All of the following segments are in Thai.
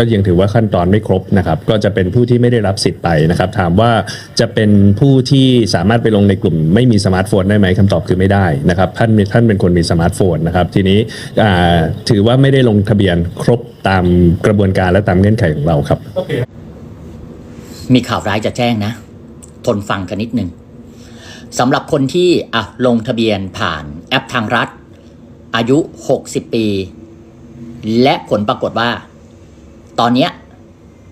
ก็ยังถือว่าขั้นตอนไม่ครบนะครับก็จะเป็นผู้ที่ไม่ได้รับสิทธิ์ไปนะครับ ถามว่าจะเป็นผู้ที่สามารถไปลงในกลุ่มไม่มีสมาร์ทโฟนได้ไหมคำตอบคือไม่ได้นะครับท่านท่านเป็นคนมีสมาร์ทโฟนนะครับทีนี้ถือว่าไม่ได้ลงทะเบียนครบตามกระบวนการและตามเงื่อนไขของเราครับ มีข่าวร้ายจะแจ้งนะ ทนฟังกันนิดนึงสำหรับคนที่อะลงทะเบียนผ่านแอปทางรัฐ อายุ 60 ปี และผลปรากฏว่า ตอนเนี้ย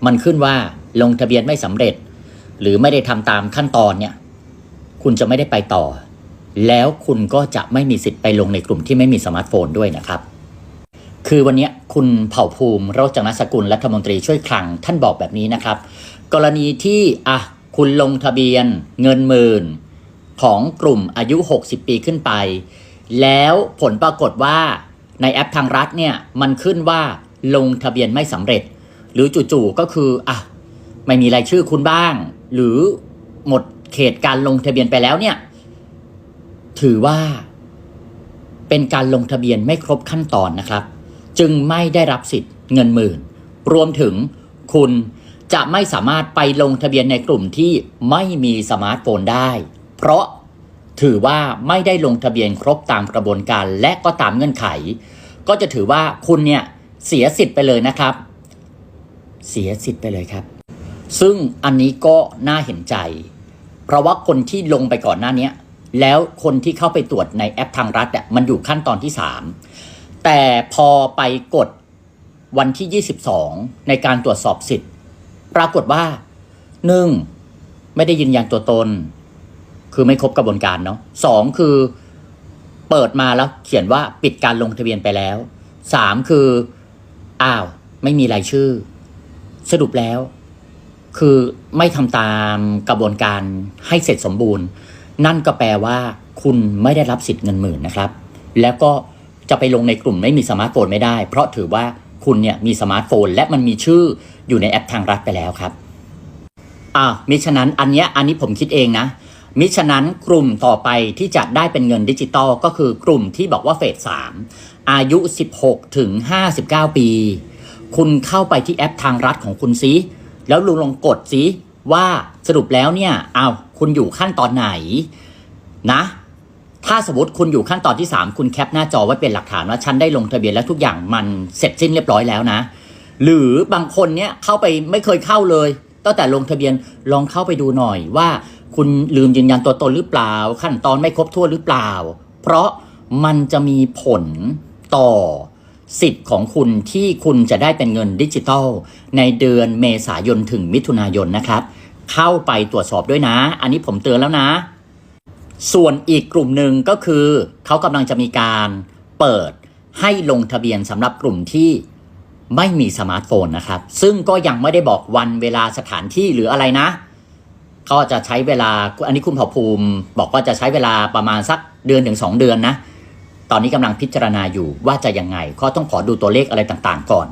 มันขึ้นว่าลงทะเบียนไม่สำเร็จ หรือไม่ได้ทำตามขั้นตอนเนี่ยคุณจะไม่ได้ไปต่อ แล้วคุณก็จะไม่มีสิทธิ์ไปลงในกลุ่มที่ไม่มีสมาร์ทโฟนด้วยนะครับ คือวันนี้คุณเผ่าภูมิโรจนสกุลรัฐมนตรีช่วยคลังท่านบอกแบบนี้นะครับ กรณีที่อะคุณลงทะเบียนเงินหมื่นของกลุ่มอายุ 60 ปีขึ้นไป แล้วผลปรากฏว่าในแอปทางรัฐเนี่ยมันขึ้นว่าลงทะเบียนไม่สำเร็จ หรือจู่ๆก็คืออะไม่มีรายชื่อคุณบ้าง หรือหมดเขตการลงทะเบียนไปแล้วเนี่ย ถือว่า เป็นการลงทะเบียนไม่ครบขั้นตอนนะครับ จึงไม่ได้รับสิทธิ์เงินหมื่น รวมถึงคุณจะไม่สามารถไปลงทะเบียนในกลุ่มที่ไม่มีสมาร์ทโฟนได้ เพราะถือว่าไม่ได้ลงทะเบียนครบตามกระบวนการและก็ตามเงื่อนไข ก็จะถือว่าคุณเนี่ยเสียสิทธิ์ไปเลยนะครับ เสียสิทธิ์ไปเลยครับ ซึ่งอันนี้ก็น่าเห็นใจ เพราะว่าคนที่ลงไปก่อนหน้านี้แล้วคนที่เข้าไปตรวจในแอปทางรัฐอะมันอยู่ขั้นตอนที่ 3 แต่พอไปกดวันที่ 22 ในการตรวจสอบสิทธิ์ ปรากฏว่า 1. ไม่ได้ยืนยันตัวตน คือไม่ครบกระบวนการเนาะสองคือเปิดมาแล้วเขียนว่าปิดการลงทะเบียนไปแล้วสามคืออ้าว ไม่มีรายชื่อ สรุปแล้ว คือไม่ทำตามกระบวนการให้เสร็จสมบูรณ์ นั่นก็แปลว่าคุณไม่ได้รับสิทธิ์เงินหมื่นนะครับ แล้วก็จะไปลงในกลุ่มไม่มีสมาร์ทโฟนไม่ได้ เพราะถือว่าคุณเนี่ยมีสมาร์ทโฟน และมันมีชื่ออยู่ในแอปทางรัฐไปแล้วครับอ่ามิฉะนั้นอันเนี้ยอันนี้ผมคิดเองนะมิฉะนั้นกลุ่มต่อไปที่จะได้เป็นเงินดิจิตอลก็คือกลุ่มที่บอกว่าเฟส3อายุ 16 ถึง 59 ปี คุณเข้าไปที่แอปทางรัฐของคุณซิแล้วลุงลองกดซิว่าสรุปแล้วเนี่ยเอาคุณอยู่ขั้นตอนไหนนะ ถ้าสมมติคุณอยู่ขั้นตอนที่ 3 คุณแคปหน้าจอไว้เป็นหลักฐานว่าฉันได้ลงทะเบียนแล้วทุกอย่างมันเสร็จสิ้นเรียบร้อยแล้วนะ หรือบางคนเนี่ยเข้าไปไม่เคยเข้าเลยตั้งแต่ลงทะเบียนลองเข้าไปดูหน่อยว่า คุณลืมยืนยันตัวตนหรือเปล่า ขั้นตอนไม่ครบถ้วนหรือเปล่า เพราะมันจะมีผลต่อ สิทธิ์ของคุณที่คุณจะได้เป็นเงินดิจิทัล ในเดือนเมษายนถึงมิถุนายนนะครับ เข้าไปตรวจสอบด้วยนะ อันนี้ผมเตือนแล้วนะ ส่วนอีกกลุ่มหนึ่งก็คือ เขากำลังจะมีการเปิดให้ลงทะเบียนสำหรับกลุ่มที่ไม่มีสมาร์ทโฟนนะครับ ซึ่งก็ยังไม่ได้บอกวันเวลาสถานที่หรืออะไรนะ ก็จะใช้เวลา อันนี้คุณเผ่าภูมิ บอกว่าจะใช้เวลาประมาณสักเดือนถึงสองเดือนนะ ตอนนี้กำลังพิจารณาอยู่ว่าจะยังไง ก็ต้องขอดูตัวเลขอะไรต่างๆ ก่อน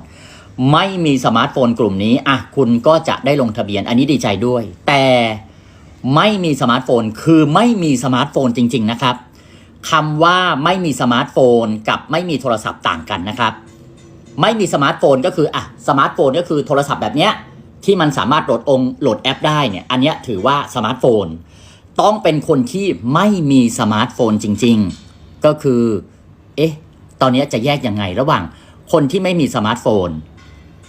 ไม่มีสมาร์ทโฟนกลุ่มนี้อะคุณก็จะได้ลงทะเบียนอันนี้ดีใจด้วย แต่ไม่มีสมาร์ทโฟนคือไม่มีสมาร์ทโฟนจริง ๆ นะครับคำว่าไม่มีสมาร์ทโฟนกับไม่มีโทรศัพท์ต่างกันนะครับ ไม่มีสมาร์ทโฟนก็คืออะสมาร์ทโฟนก็คือโทรศัพท์แบบเนี้ยที่มันสามารถโหลดองโหลดแอปได้เนี่ยอันนี้ถือว่าสมาร์ทโฟน ต้องเป็นคนที่ไม่มีสมาร์ทโฟนจริง ๆ ก็คือ เอ๊ะ ตอนนี้จะแยกยังไงระหว่างคนที่ไม่มีสมาร์ทโฟน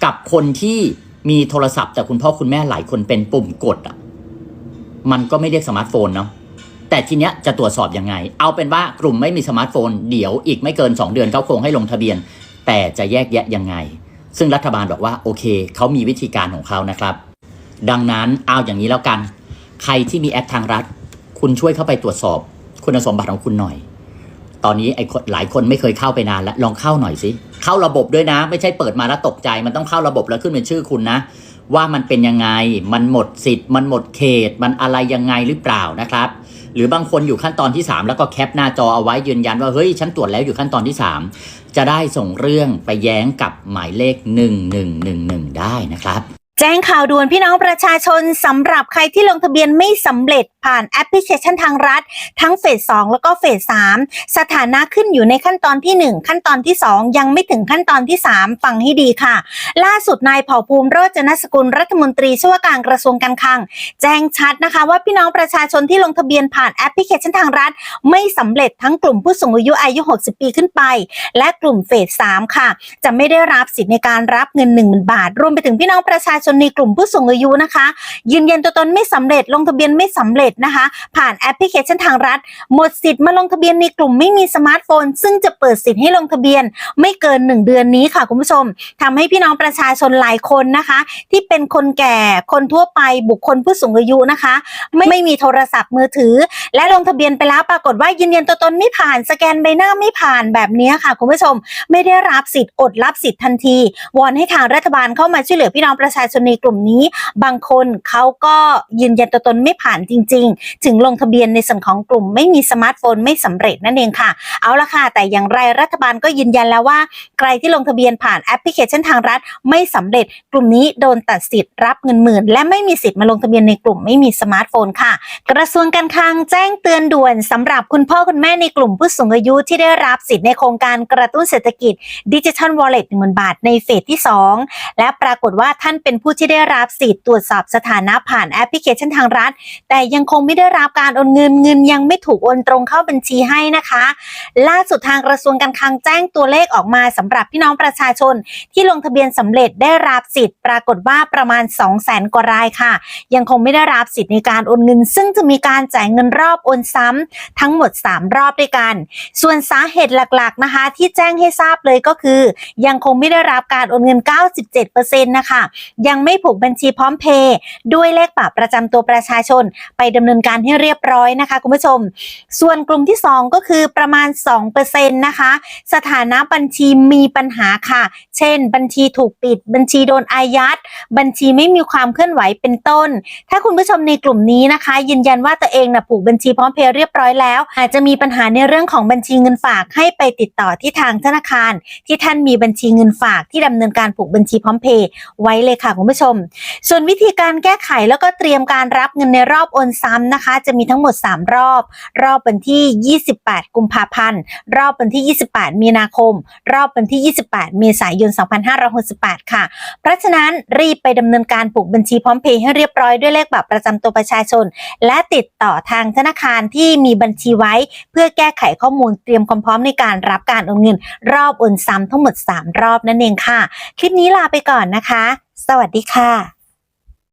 กับคนที่มีโทรศัพท์แต่คุณพ่อคุณแม่หลายคนเป็นปุ่มกดอะมันก็ไม่เรียกสมาร์ทโฟนเนาะแต่ทีเนี้ยจะตรวจสอบยังไง เอาเป็นว่ากลุ่มไม่มีสมาร์ทโฟน เดี๋ยวอีกไม่เกิน 2 เดือนเขาคงให้ลงทะเบียน แต่จะแยกแยะยังไง ซึ่งรัฐบาลบอกว่าโอเคเขามีวิธีการของเขานะครับ ดังนั้นเอาอย่างนี้แล้วกัน ใครที่มีแอปทางรัฐ คุณช่วยเข้าไปตรวจสอบ คุณสมบัติของคุณหน่อย ตอนนี้ไอ้คนหลายคนไม่เคยเข้าไปนานแล้วลองเข้าหน่อยสิเข้าระบบด้วยนะ ไม่ใช่เปิดมาแล้วตกใจ มันต้องเข้าระบบแล้วขึ้นเป็นชื่อคุณนะ ว่ามันเป็นยังไง มันหมดสิทธิ์ มันหมดเขต มันอะไรยังไงหรือเปล่านะครับ หรือบางคนอยู่ขั้นตอนที่ 3 แล้วก็แคปหน้าจอเอาไว้ยืนยันว่าเฮ้ยฉันตรวจแล้วอยู่ขั้นตอนที่ 3 จะได้ส่งเรื่องไปแย้งกับหมายเลข 1111 ได้นะครับ จ้งข่าวด่วนพี่น้องประชาชนสำหรับใครที่ลงทะเบียนไม่สำเร็จผ่านแอปพลิเคชันทางรัฐ ทั้งเฟส 2 แล้วก็เฟส 3 สถานะขึ้นอยู่ในขั้นตอนที่ 1 ขั้นตอนที่ 2 ยังไม่ถึงขั้นตอนที่ 3 ฟังให้ดีค่ะ ล่าสุดนายเผ่าภูมิโรจนสกุลรัฐมนตรีช่วยการกระทรวงการคลัง แจ้งชัดนะคะว่าพี่น้องประชาชนที่ลงทะเบียนผ่านแอปพลิเคชันทางรัฐ ไม่สำเร็จทั้งกลุ่มผู้สูงอายุอายุ 60 ปีขึ้นไป และกลุ่มเฟส 3 ค่ะ จะไม่ได้รับสิทธิ์ในการรับเงิน1 0,000บาท รวมไปถึงพี่น้องประชาชนในกลุ่มผู้สูงอายุนะคะ ยืนยันตัวตนไม่สำเร็จลงทะเบียนไม่สำเร็จนะคะ ผ่านแอปพลิเคชันทางรัฐ หมดสิทธิ์มาลงทะเบียนในกลุ่มไม่มีสมาร์ทโฟน ซึ่งจะเปิดสิทธิ์ให้ลงทะเบียนไม่เกิน 1 เดือนนี้ค่ะคุณผู้ชมทำให้พี่น้องประชาชนหลายคนนะคะ ที่เป็นคนแก่คนทั่วไปบุคคลผู้สูงอายุนะคะ ไมไม่มีโทรศัพท์มือถือ และลงทะเบียนไปแล้วปรากฏว่ายืนยันตัวตนไม่ผ่านสแกนใบหน้าไม่ผ่านแบบนี้ค่ะคุณผู้ชม ไม่ได้รับสิทธิ์อดรับสิทธิ์ทันที วอนให้ทางรัฐบาลเข้ามาช่วยเหลือพี่น้องประชาชนในกลุ่มนี้ บางคนเขาก็ยืนยันตัวตนไม่ผ่านจริง ๆ ถึงลงทะเบียนในส่วนของกลุ่มไม่มีสมาร์ทโฟนไม่สำเร็จนั่นเองค่ะ เอาละค่ะ แต่อย่างไรรัฐบาลก็ยืนยันแล้วว่า ใครที่ลงทะเบียนผ่านแอปพลิเคชันทางรัฐไม่สำเร็จ กลุ่มนี้โดนตัดสิทธิ์รับเงินหมื่น และไม่มีสิทธิ์มาลงทะเบียนในกลุ่มไม่มีสมาร์ทโฟนค่ะ กระทรวงการคลังแจ้งเตือนด่วนสำหรับคุณพ่อคุณแม่ในกลุ่มผู้สูงอายุที่ได้รับสิทธิ์ในโครงการกระตุ้นเศรษฐกิจดิจิทัลวอลเล็ตหนึ่งหมื่นบาทในเฟสที่ 2 และปรากฏว่าท่านเป็นผู้ที่ได้รับสิทธิ์ตรวจสอบสถานะผ่านแอปพลิเคชันทางรัฐ แต่ยังคงไม่ได้รับการโอนเงินเงินยังไม่ถูกโอนตรงเข้าบัญชีให้นะคะ ล่าสุดทางกระทรวงการคลังแจ้งตัวเลขออกมาสำหรับพี่น้องประชาชน ที่ลงทะเบียนสำเร็จได้รับสิทธิ์ ปรากฏว่าประมาณ 2 0 0 0 0 0กว่ารายค่ะ ยังคงไม่ได้รับสิทธิ์ในการโอนเงิน ซึ่งจะมีการจ่ายเงินรอบโอนซ้ำทั้งหมด 3 รอบด้วยกัน ส่วนสาเหตุหลักๆนะคะ ที่แจ้งให้ทราบเลยก็คือ ยังคงไม่ได้รับการโอนเงิน 97%นะคะยังไม่ผูกบัญชีพร้อมเพย์ด้วยเลขบัตรประจำตัวประชาชน ไปดำเนินการให้เรียบร้อยนะคะคุณผู้ชม ส่วนกลุ่มที่ 2 ก็คือประมาณ2%นะคะสถานะบัญชีมีปัญหาค่ะ เช่น บัญชีถูกปิด บัญชีโดนอายัด บัญชีไม่มีความเคลื่อนไหวเป็นต้น ถ้าคุณผู้ชมในกลุ่มนี้นะคะ ยืนยันว่าตัวเองนะผูกบัญญชีพร้อมเพย์เรียบร้อยแล้ว อาจจะมีปัญหาในเรื่องของบัญชีเงินฝากให้ไปติดต่อที่ทางธนาคาร ที่ท่านมีบัญชีเงินฝากที่ดำเนินการผูกบัญชีพร้อมเพย์ไว้เลยค่ะคุณผู้ชม ส่วนวิธีการแก้ไขแล้วก็เตรียมการรับเงินในรอบโอนซ้ำนะคะ จะมีทั้งหมด 3 รอบ รอบวันที่ 28 กุมภาพันธ์ รอบวันที่ 28 มีนาคม รอบวันที่ 28 เมษายน 2568 ค่ะ เพราะฉะนั้นรีบไปดำเนินการผูกบัญชีพร้อมเพย์ให้เรียบร้อยด้วยเลขบัตรประจำตัวประชาชน และติดต่อทางธนาคารที่มีบัญชีไว้ เพื่อแก้ไขข้อมูลเตรียมความพร้อมในการรับการโอนเงิน รอบโอนซ้ำทั้งหมด 3 รอบนั่นเองค่ะ คลิปนี้ลาไปก่อนนะคะ สวัสดีค่ะ